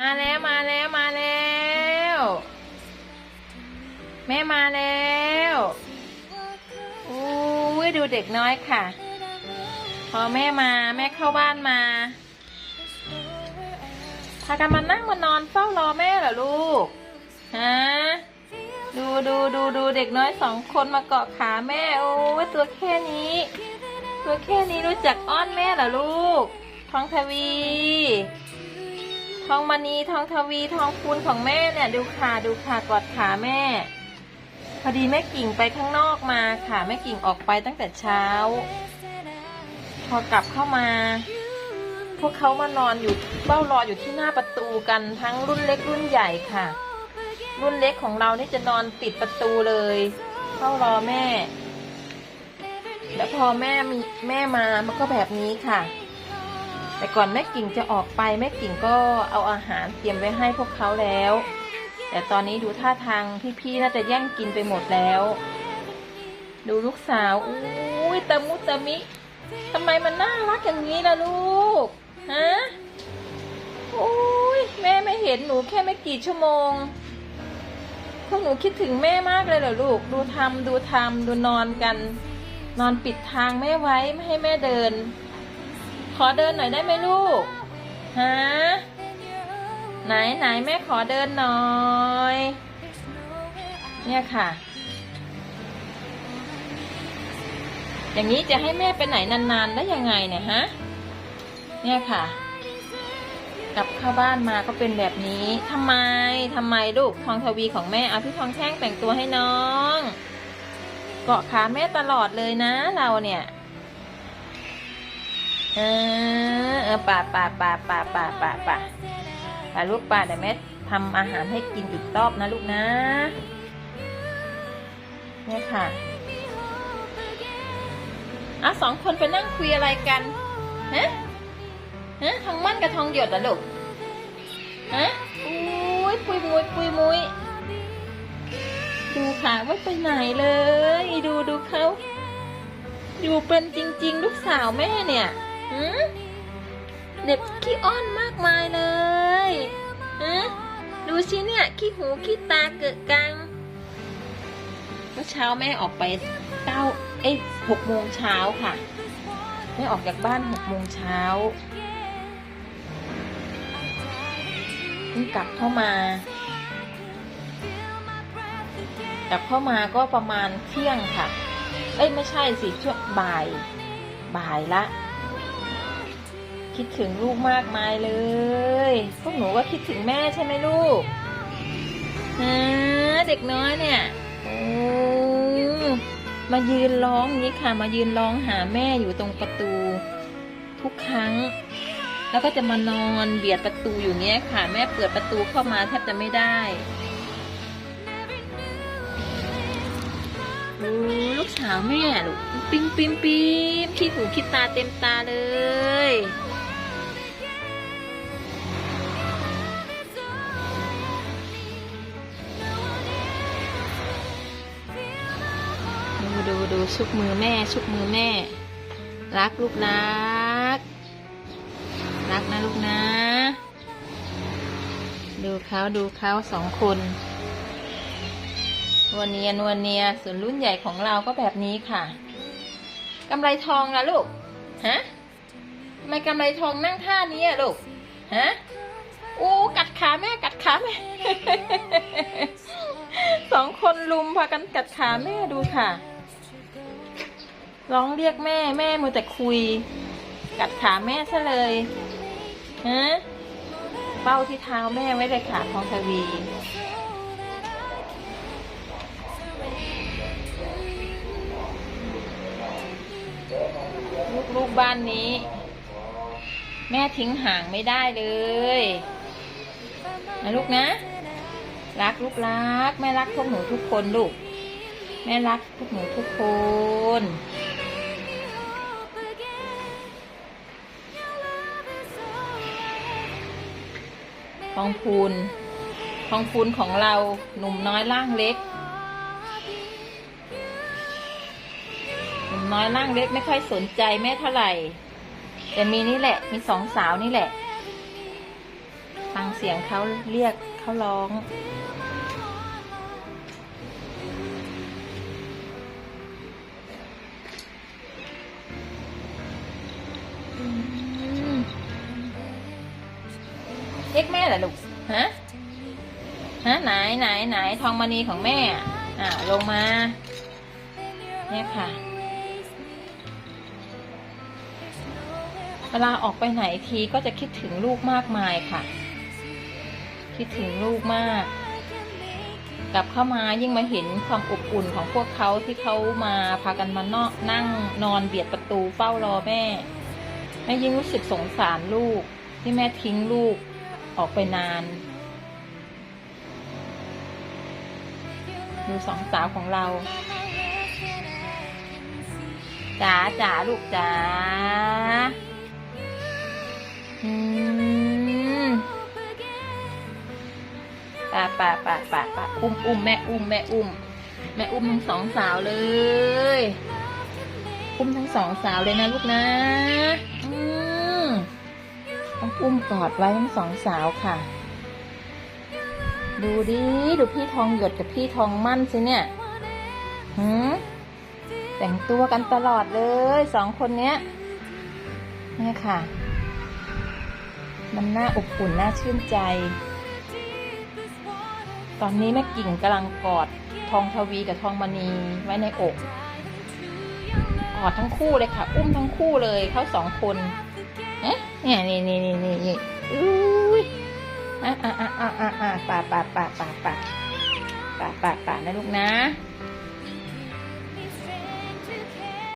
มาแล้วมาแล้วมาแล้ว แม่มาแล้วอู้ยดูเด็กน้อยค่ะ พอแม่มาแม่เข้าบ้านมาพากันมานั่งมานอนเฝ้ารอแม่เหรอลูกฮะดูดูดูดูเด็กน้อยสองคนมาเกาะขาแม่โอ้ยตัวแค่นี้ ตัวแค่นี้รู้จักอ้อนแม่เหรอลูกทองทวี ทองมณีทองทวีทองคูณของแม่เนี่ย ดูขาดูขากอดขาแม่ พอดีแม่กิ่งไปข้างนอกมาค่ะแม่กิ่งออกไปตั้งแต่เช้า พอกลับเข้ามา พวกเขามานอนอยู่เฝ้ารออยู่ที่หน้าประตูกันทั้งรุ่นเล็กรุ่นใหญ่ค่ะ รุ่นเล็กของเรานี่จะนอนปิดประตูเลยเฝ้ารอแม่ แล้วพอแม่มีแม่มามันก็แบบนี้ค่ะ แต่ก่อนแม่กิ่งจะออกไปแม่กิ่งก็เอาอาหารเตรียมไว้ให้พวกเขาแล้ว แต่ตอนนี้ดูท่าทางพี่ๆน่าจะแย่งกินไปหมดแล้ว ดูลูกสาวอุ้ยตะมุตะมิทำไมมันน่ารักอย่างนี้ล่ะลูกฮะอุ้ยแม่ไม่เห็นหนูแค่ไม่กี่ชั่วโมงพวกหนูคิดถึงแม่มากเลยเหรอลูก ดูทำดูทำดูนอนกัน นอนปิดทางแม่ไว้ไม่ให้แม่เดิน ขอเดินหน่อยได้ไหมลูก ฮะ ไหนไหนแม่ขอเดินหน่อย เนี่ยค่ะ อย่างนี้จะให้แม่ไปไหนนานๆได้ยังไงเนี่ยฮะ เนี่ยค่ะ กลับเข้าบ้านมาก็เป็นแบบนี้ ทำไม ทำไมลูกทองทวีของแม่เอาพี่ทองแท่งแต่งตัวให้น้อง เกาะขาแม่ตลอดเลยนะเราเนี่ย เออเออป่าป่าป่าป่าป่าป่าป่าป่าลูกป่าเดี๋ยวแม่ทำอาหารให้กินอีกรอบนะลูกนะเนี่ยค่ะอะสองคนไปนั่งคุยอะไรกันฮะฮะทองมั่นกับทองหยดเหรอลูกฮะอุ้ยปุยมุยปุยมุยดูค่ะว่าไปไหนเลย ดูดูเขาอยู่เป็นจริง ๆ ลูกสาวแม่เนี่ย เด็กขี้อ้อนมากมายเลยฮะดูสิเนี่ยขี้หูขี้ตาเกิดกังเมื่อเช้าแม่ออกไปเก้าเอ้ยหกโมงเช้าค่ะ แม่ออกจากบ้านหกโมงเช้าเพิ่กลับเข้ามา กลับเข้ามาก็ประมาณเที่ยงค่ะ เอ้ยไม่ใช่สิช่วงบ่าย บ่ายละ คิดถึงลูกมากมายเลย พวกหนูก็คิดถึงแม่ใช่ไหมลูกฮะเด็กน้อยเนี่ยโอ้มายืนร้องนี้ค่ะ มายืนร้องหาแม่อยู่ตรงประตู ทุกครั้ง แล้วก็จะมานอนเบียดประตูอยู่เงี้ยค่ะ แม่เปิดประตูเข้ามาแทบจะไม่ได้ลูกสาวแม่ลูกปิ๊งปิ๊งปิ๊งขี้หูขี้ตาเต็มตาเลย ชุบมือแม่ ชุบมือแม่ รักลูกรัก รักนะลูกนะ ดูเขาดูเขาสองคนนวลเนียนวลเนียส่วนรุ่นใหญ่ของเราก็แบบนี้ค่ะกำไรทองล่ะลูกฮะทำไมกำไรทองนั่งท่านี้อะลูกฮะอู้กัดขาแม่กัดขาแม่สองคนลุมพากันกัดขาแม่ดูค่ะ ร้องเรียกแม่แม่มัวแต่คุย กัดขาแม่ซะเลยฮะเป้าที่เท้าแม่ไว้เลยค่ะทองทวีลูกๆบ้านนี้ แม่ทิ้งห่างไม่ได้เลยนะลูกนะ รักลูกรัก แม่รักพวกหนูทุกคนลูก แม่รักพวกหนูทุกคน ทองพูนทองพูนของเราหนุ่มน้อยร่างเล็ก หนุ่มน้อยร่างเล็กไม่ค่อยสนใจแม่เท่าไหร่ แต่มีนี่แหละ มีสองสาวนี่แหละสั่งเสียงเขาเรียกเขาร้องอืม เรียกแม่เหรอลูกฮะฮะไหนไหนไหนทองมณีของแม่อะอ่าลงมาเนี่ยค่ะ เวลาออกไปไหนทีก็จะคิดถึงลูกมากมายค่ะ คิดถึงลูกมากกลับเข้ามายิ่งมาเห็นความอบอุ่นของพวกเขาที่เขามาพากันมานอกนั่งนอนเบียดประตูเฝ้ารอแม่แม่ยิ่งรู้สึกสงสารลูกที่แม่ทิ้งลูก ออกไปนาน ดูสองสาวของเราจ๋าจ๋าลูกจ๋าอืมป่าป่าป่าป่าป่าอุ้มอุ้มแม่อุ้มแม่อุ้ม แม่อุ้มทั้งสองสาวเลย อุ้มทั้งสองสาวเลยนะลูกนะ ต้องอุ้มกอดไว้ทั้งสองสาวค่ะ ดูดิ ดูพี่ทองหยดกับพี่ทองมั่นสิเนี่ยหืมแต่งตัวกันตลอดเลยสองคนเนี้ยเนี่ยค่ะ มันน่าอบอุ่นน่าชื่นใจ ตอนนี้แม่กิ่งกำลังกอดทองทวีกับทองมณีไว้ในอกกอดทั้งคู่เลยค่ะ อุ้มทั้งคู่เลยเขาสองคน เอ๊ะเนี่ยนี่นี่นี่นี่นี่อุ้ยอะอะอะอะอะอะป่าป่าป่าป่าป่าป่าป่าป่านะลูกนะ「